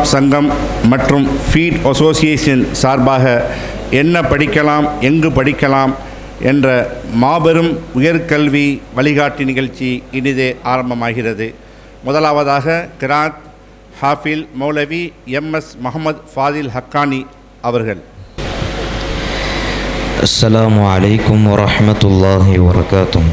சங்கம் மற்றும் feet association சார்பாக என்ன படிக்கலாம் எங்கு படிக்கலாம் என்ற மாபெரும் உயர்கல்வி வழிகாட்டி நிகழ்ச்சி இனிதே ஆரம்பமாகிறது. முதலாவதாக கிராத் ஹாஃபில் மௌலவி எம்எஸ் முகமது ஃபாதில் ஹக்கானி அவர்கள். அஸ்லாம் வலைக்கம் வரமத்துல்லாஹி வரகாத்தும்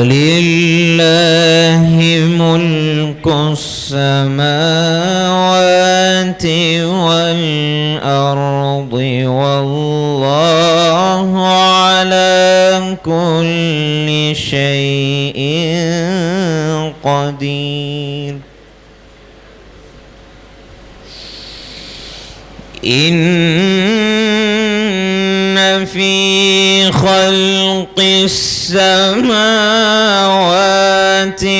ولله ملك السماوات والأرض والله على كل شيء قدير. إن في خلق السماوات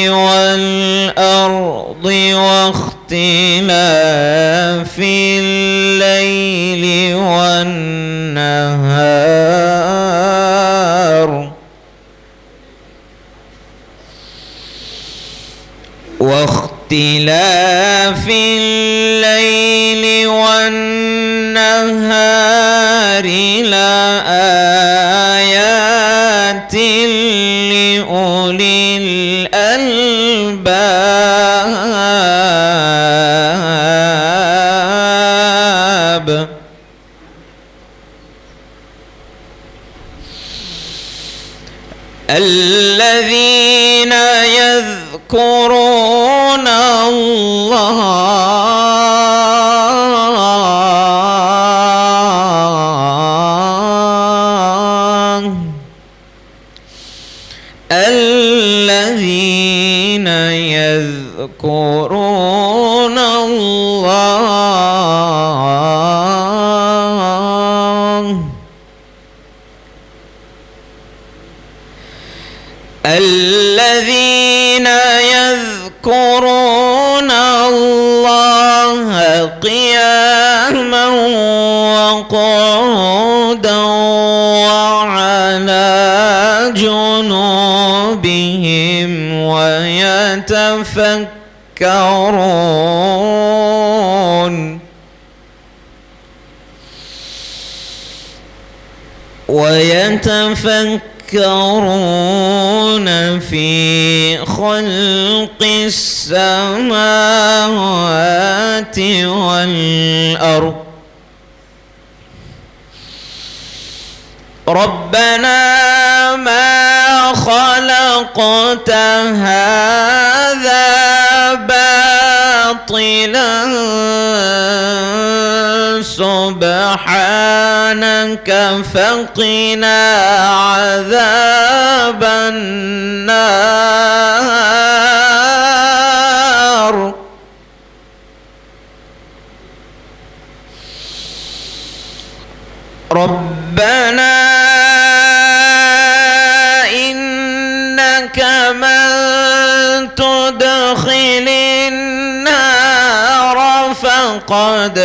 والأرض واختلاف الليل والنهار واختلاف الليل والنهار لآيات لأولي الألباب. الذين يذكرون الله يذكرون الله. الذين يذكرون الله قياما وقعودا وعلى جنوبهم ويتفكرون ويتفكرون في خلق السماوات والأرض. ربنا ما خلقت هذا باطلا. سبحانك فقنا عذاب النار. ربنا فقد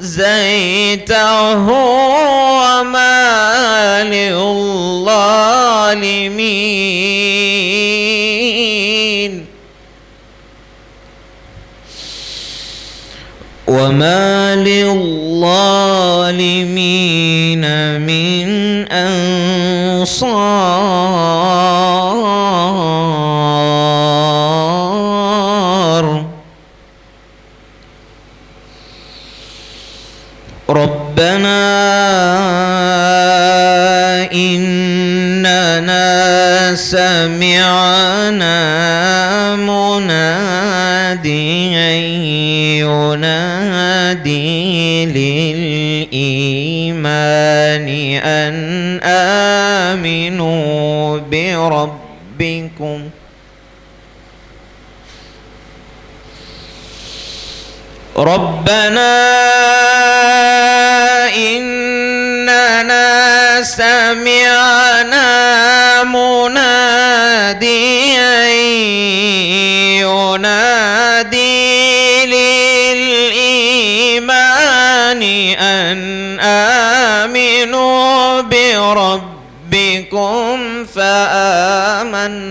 أخزيته وما للظالمين. وما للظالمين من أنصار. آمنوا بربكم ربنا إننا سمعنا مناديا ينادي أن آمنوا بربكم فآمنا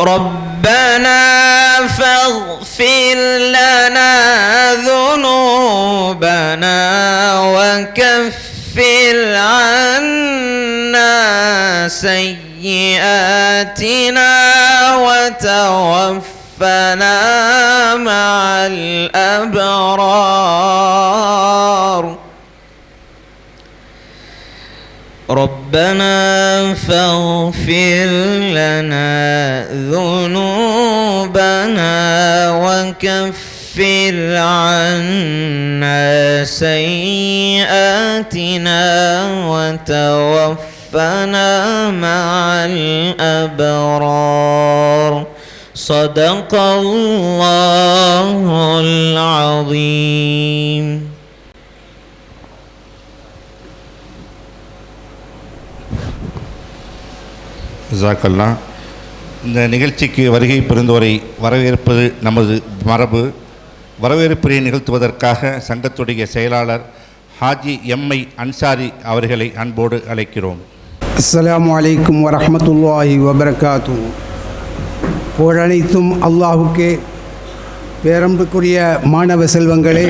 ربنا فاغفر لنا ذنوبنا وكفر عنا سيئاتنا وتوفنا ربنا فاغفر لنا ذنوبنا وكفر عنا سيئاتنا وتوفنا مع الأبرار. صدق الله العظيم. ஜாக்கல்லா இந்த நிகழ்ச்சிக்கு வருகை புரிந்தோரை வரவேற்பது நமது மரபு. வரவேற்புரை நிகழ்த்துவதற்காக சங்கத்துடைய செயலாளர் ஹாஜி எம்ஐ அன்சாரி அவர்களை அன்போடு அழைக்கிறோம். அஸ்லாம் அலைக்கும் வரமத்துல்லாஹி வபரகாத்து புகழனைத்தும் அல்லாஹுக்கே பேரம்புக்குரிய மாணவ செல்வங்களே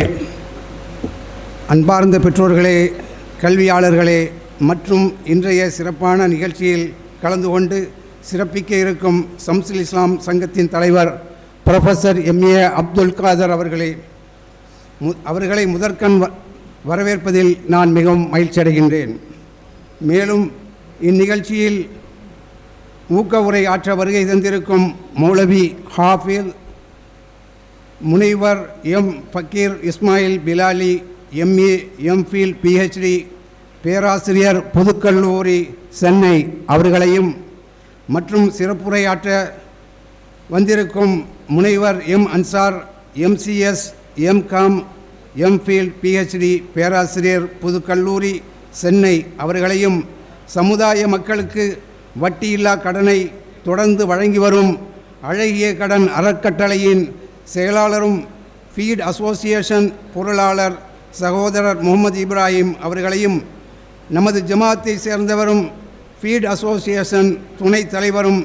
அன்பார்ந்த பெற்றோர்களே கல்வியாளர்களே மற்றும் இன்றைய சிறப்பான நிகழ்ச்சியில் கலந்து கொண்டு சிறப்பிக்க இருக்கும் சம்சுல் இஸ்லாம் சங்கத்தின் தலைவர் ப்ரொஃபஸர் எம்ஏ அப்துல் காதர் அவர்களை அவர்களை முதற்கண் வ- வரவேற்பதில் நான் மிகவும் மகிழ்ச்சி அடைகின்றேன் மேலும் இந்நிகழ்ச்சியில் ஊக்க உரை ஆற்ற வருகை தந்திருக்கும் மௌலவி ஹாஃபில் முனைவர் M. Fakir Ismail Bilali MA MPhil PhD பேராசிரியர் பொதுக்கல்லூரி சென்னை அவர்களையும் மற்றும் சிறப்புரையாற்ற வந்திருக்கும் முனைவர் M Ansar MCS MCom MPhil PhD பேராசிரியர் புதுக்கல்லூரி சென்னை அவர்களையும் சமுதாய மக்களுக்கு வட்டியில்லா கடனை தொடர்ந்து வழங்கி வரும் அழகிய கடன் அறக்கட்டளையின் செயலாளரும் ஃபீட் அசோசியேஷன் பொருளாளர் சகோதரர் முகமது இப்ராஹிம் அவர்களையும் நமது ஜமாத்தை சேர்ந்தவரும் ஃபீட் அசோசியேஷன் துணைத் தலைவரும்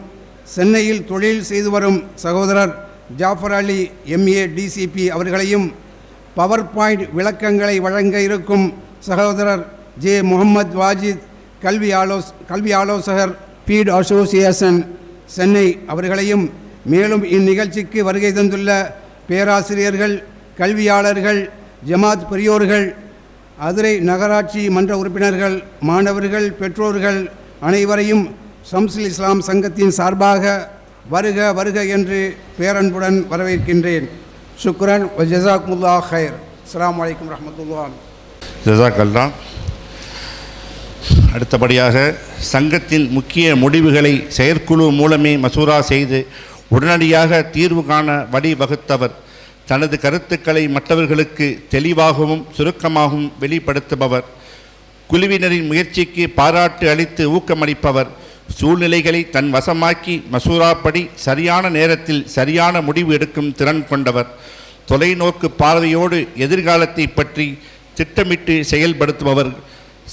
சென்னையில் தொழில் செய்து வரும் சகோதரர் ஜாஃபர் அலி எம்ஏ டிசிபி அவர்களையும் பவர் பாயிண்ட் விளக்கங்களை வழங்க இருக்கும் சகோதரர் ஜே முகமது வாஜித் கல்வி ஆலோஸ் கல்வி ஆலோசகர் ஃபீட் அசோசியேஷன் சென்னை அவர்களையும் மேலும் இந்நிகழ்ச்சிக்கு வருகை தந்துள்ள பேராசிரியர்கள் கல்வியாளர்கள் ஜமாத் பெரியோர்கள் அதிரை நகராட்சி மன்ற உறுப்பினர்கள் மாணவர்கள் பெற்றோர்கள் அனைவரையும் சம்சுல் இஸ்லாம் சங்கத்தின் சார்பாக வருக வருக என்று பேரன்புடன் வரவேற்கின்றேன். சுக்ரன் ஜசாக்முல்லா ஹைர் அஸ்லாம் அலைக்கும் ரஹமத்துல்லா ஜசாக்கல்லா அடுத்தபடியாக சங்கத்தின் முக்கிய முடிவுகளை செயற்குழு மூலமே மசூரா செய்து உடனடியாக தீர்வு காண வழிவகுத்தவர் தனது கருத்துக்களை மற்றவர்களுக்கு தெளிவாகவும் சுருக்கமாகவும் வெளிப்படுத்துபவர். குழுவினரின் முயற்சிக்கு பாராட்டு அளித்து ஊக்கமளிப்பவர். சூழ்நிலைகளை தன் வசமாக்கி மசூராப்படி சரியான நேரத்தில் சரியான முடிவு எடுக்கும் திறன் கொண்டவர். தொலைநோக்கு பார்வையோடு எதிர்காலத்தை பற்றி திட்டமிட்டு செயல்படுத்துபவர்.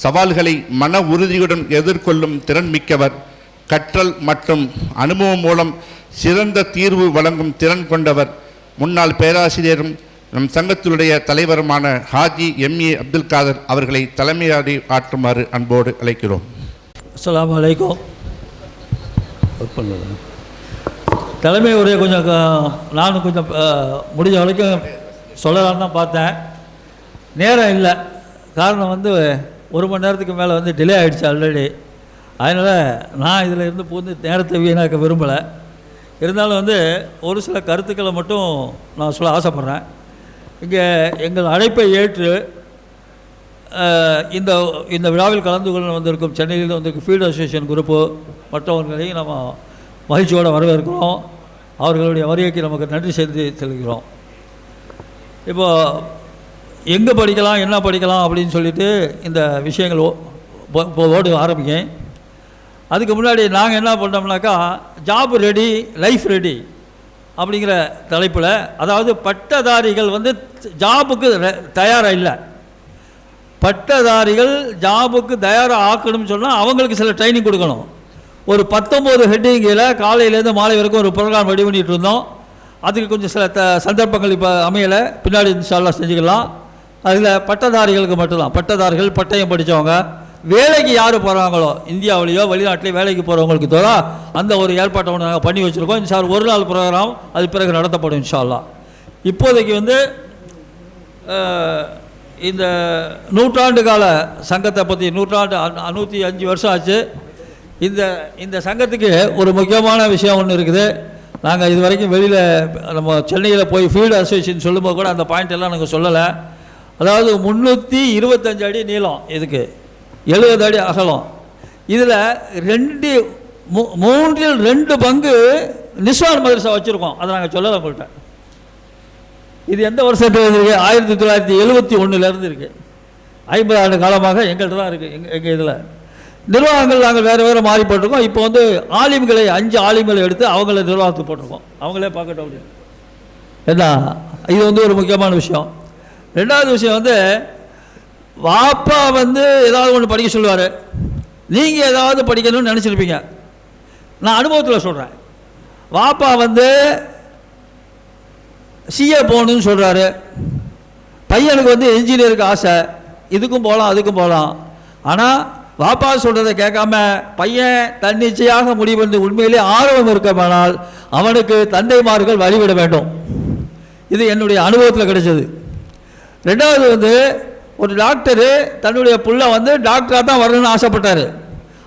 சவால்களை மன உறுதியுடன் எதிர்கொள்ளும் திறன் மிக்கவர். கற்றல் மற்றும் அனுபவம் மூலம் சிறந்த தீர்வு வழங்கும் திறன் கொண்டவர். முன்னாள் பேராசிரியரும் நம் சங்கத்தினுடைய தலைவருமான ஹாஜி எம்ஏ அப்துல் காதர் அவர்களை தலைமையாடி ஆற்றுமாறு அன்போடு அழைக்கிறோம். அஸ்லாம் வலைக்கம் தலைமை உரையை கொஞ்சம் நானும் கொஞ்சம் முடிஞ்ச வரைக்கும் சொல்லலாம்னு தான் பார்த்தேன். நேரம் இல்லை. காரணம் வந்து ஒரு மணி நேரத்துக்கு மேலே வந்து டிலே ஆகிடுச்சு ஆல்ரெடி அதனால் நான் இதில் இருந்து பூந்து நேரத்தை வீணாக்க விரும்பலை. இருந்தாலும் வந்து ஒரு சில கருத்துக்களை மட்டும் நான் சொல்ல ஆசைப்பட்றேன். இங்கே எங்கள் அழைப்பை ஏற்று இந்த இந்த விழாவில் கலந்து கொள்ள வந்திருக்கும் சென்னையில் வந்திருக்கும் ஃபீல்டு அசோசியேஷன் குரூப்பு மற்றவர்களையும் நம்ம மகிழ்ச்சியோடு வரவேற்கிறோம். அவர்களுடைய வருகைக்கு நமக்கு நன்றி செலுத்தி செல்கிறோம் இப்போ எங்கே படிக்கலாம் என்ன படிக்கலாம் அப்படின்னு சொல்லிட்டு இந்த விஷயங்கள் ஓ- ஓடு ஓட ஆரம்பிங்க அதுக்கு முன்னாடி நாங்கள் என்ன பண்ணோம்னாக்கா ஜாப் ரெடி லைஃப் ரெடி அப்படிங்கிற தலைப்பில் அதாவது பட்டதாரிகள் வந்து ஜாபுக்கு தயாராக இல்லை. பட்டதாரிகள் ஜாபுக்கு தயாராக ஆக்கணும்னு சொன்னால் அவங்களுக்கு சில ட்ரைனிங் கொடுக்கணும். ஒரு பத்தொம்போது ஹெட்டிங்கில் காலையிலேருந்து மாலை வரைக்கும் ஒரு ப்ரோக்ராம் ரெடி பண்ணிகிட்டு இருந்தோம். அதுக்கு கொஞ்சம் சில த சந்தர்ப்பங்கள் இப்போ அமையலை. பின்னாடி இன்ஷால்லாம் செஞ்சுக்கலாம். அதில் பட்டதாரிகளுக்கு மட்டும்தான். பட்டதாரிகள் பட்டயம் படித்தவங்க வேலைக்கு யார் போகிறாங்களோ இந்தியாவிலேயோ வெளிநாட்டிலேயோ வேலைக்கு போகிறவங்களுக்கு தவிர அந்த ஒரு ஏற்பாட்டை ஒன்று நாங்கள் பண்ணி வச்சுருக்கோம். இன்ஷா ஒரு நாள் ப்ரோக்ராம் அது பிறகு நடத்தப்படும் இன்ஷால்லா இப்போதைக்கு வந்து இந்த நூற்றாண்டு கால சங்கத்தை பற்றி நூற்றாண்டு நூற்றி அஞ்சு வருஷம் ஆச்சு. இந்த இந்த சங்கத்துக்கு ஒரு முக்கியமான விஷயம் ஒன்று இருக்குது. நாங்கள் இது வரைக்கும் வெளியில் நம்ம சென்னையில் போய் ஃபீல்டு அசோசியேஷன் சொல்லும்போது கூட அந்த பாயிண்ட் எல்லாம் நாங்கள் சொல்லலை. அதாவது முந்நூற்றி இருபத்தஞ்சு அடி நீளம் இதுக்கு. எழுபது அடி அகலம். இதில் ரெண்டு மூ- மூன்றில் ரெண்டு பங்கு நிஸ்வான் மதரசா வச்சுருக்கோம். அதை நாங்கள் சொல்லலை உங்கள்கிட்ட இது எந்த வருஷத்தில் இருக்கு? ஆயிரத்தி தொள்ளாயிரத்தி எழுபத்தி ஒன்றுலேருந்து இருக்குது ஐம்பது ஆண்டு காலமாக எங்கள்கிட்ட தான் இருக்குது எங்கள் எங்கள் இதில். நிர்வாகங்கள் நாங்கள் வேறு வேறு மாறி போட்டிருக்கோம். இப்போ வந்து ஆலிம்களை அஞ்சு ஆலிம்களை எடுத்து அவங்கள நிர்வாகத்துக்கு போட்டிருக்கோம். அவங்களே பார்க்கட்டும் அப்படின்னு. என்ன? இது வந்து ஒரு முக்கியமான விஷயம். ரெண்டாவது விஷயம் வந்து வாப்பா வந்து ஏதாவது ஒன்று படிக்க சொல்லுவார். நீங்கள் ஏதாவது படிக்கணும்னு நினச்சிருப்பீங்க. நான் அனுபவத்தில் சொல்கிறேன் வாப்பா வந்து சிஏ போகணும்னு சொல்கிறாரு பையனுக்கு வந்து இன்ஜினியருக்கு ஆசை. இதுக்கும் போகலாம் அதுக்கும் போகலாம் ஆனால் வாப்பா சொல்கிறத கேட்காம பையன் தன்னிச்சையாக முடிவு பண்ணி உண்மையிலே ஆர்வம் இருக்கமானால் அவனுக்கு தந்தைமார்கள் வழிவிட வேண்டும். இது என்னுடைய அனுபவத்தில் கிடைச்சது. ரெண்டாவது வந்து ஒரு டாக்டரு தன்னுடைய புள்ள வந்து டாக்டராக தான் வரணும்னு ஆசைப்பட்டார்.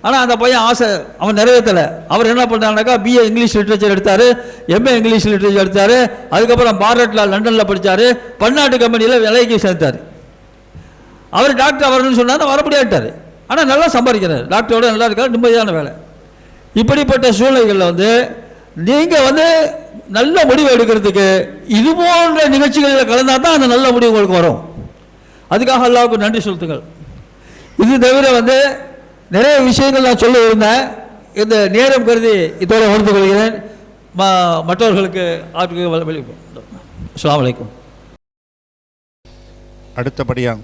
ஆனால் அந்த பையன் ஆசை அவன் நிறைவேற்றலை அவர் என்ன பண்ணாருனாக்கா பிஏ இங்கிலீஷ் லிட்ரேச்சர் எடுத்தார் எம்ஏ இங்கிலீஷ் லிட்ரேச்சர் எடுத்தார் அதுக்கப்புறம் பாரட்ல லண்டனில் படித்தார் பன்னாட்டு கம்பெனியில் வேலைக்கு சேர்த்தார். அவர் டாக்டர் வரணும்னு சொன்னார் வர முடியாட்டார் ஆனால் நல்லா சம்பாதிக்கிறார். டாக்டரோட நல்லா இருக்கார் நிம்மதியான வேலை. இப்படிப்பட்ட சூழ்நிலைகளில் வந்து நீங்கள் வந்து நல்ல முடிவு எடுக்கிறதுக்கு இது போன்ற நிகழ்ச்சிகளில் கலந்தால் தான் அந்த நல்ல முடிவு உங்களுக்கு வரும். அதுக்காக அல்லாவுக்கு நன்றி செலுத்துங்கள். இது தவிர வந்து நிறைய விஷயங்கள் நான் சொல்ல இருந்தேன். இந்த நேரம் கருதி இதோட உணர்ந்து கொள்கிறேன். ம- மற்றவர்களுக்கு ஆற்றுக்கு வெளி அஸ்ஸலாமு அலைக்கும். அடுத்தபடியாக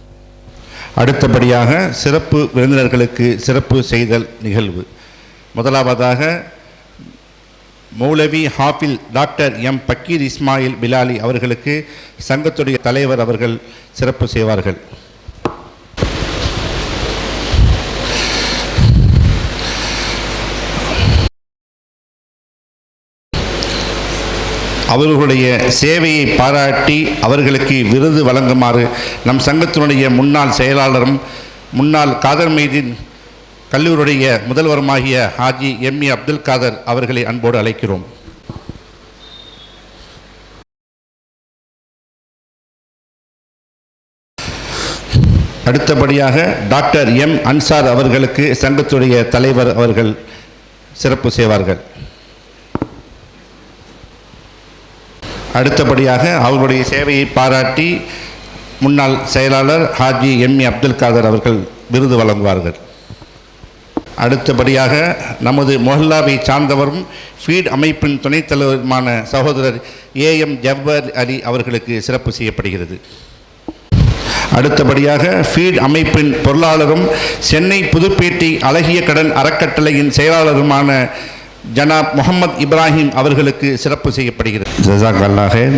அடுத்தபடியாக சிறப்பு விருந்தினர்களுக்கு சிறப்பு செய்தல் நிகழ்வு. முதலாவதாக மௌலவி ஹாஃபில் டாக்டர் எம் பக்கீர் இஸ்மாயில் பிலாலி அவர்களுக்கு சங்கத்துடைய தலைவர் அவர்கள் சிறப்பு செய்வார்கள். அவர்களுடைய சேவையை பாராட்டி அவர்களுக்கு விருது வழங்குமாறு நம் சங்கத்தினுடைய முன்னாள் செயலாளரும் முன்னாள் காதர் மைதீன் கல்லூரிடைய முதல்வருமாகிய ஹாஜி எம் ஏ அப்துல் காதர் அவர்களை அன்போடு அழைக்கிறோம். அடுத்தபடியாக டாக்டர் எம் அன்சார் அவர்களுக்கு சங்கத்துடைய தலைவர் அவர்கள் சிறப்பு செய்வார்கள். அடுத்தபடியாக அவர்களுடைய சேவையை பாராட்டி முன்னாள் செயலாளர் ஹாஜி எம் ஏ அப்துல் காதர் அவர்கள் விருது வழங்குவார்கள். அடுத்தபடியாக நமது மொஹல்லாவை சார்ந்தவரும் ஃபீட் அமைப்பின் துணைத் தலைவருமான சகோதரர் ஏ எம் ஜவ்வர் அலி அவர்களுக்கு சிறப்பு செய்யப்படுகிறது. அடுத்தபடியாக ஃபீட் அமைப்பின் பொருளாளரும் சென்னை புதுப்பேட்டை அழகிய கடன் அறக்கட்டளையின் செயலாளருமான ஜனாப் முகமது இப்ராஹிம் அவர்களுக்கு சிறப்பு செய்யப்படுகிறது. ஜசாக் அல்லாஹேன்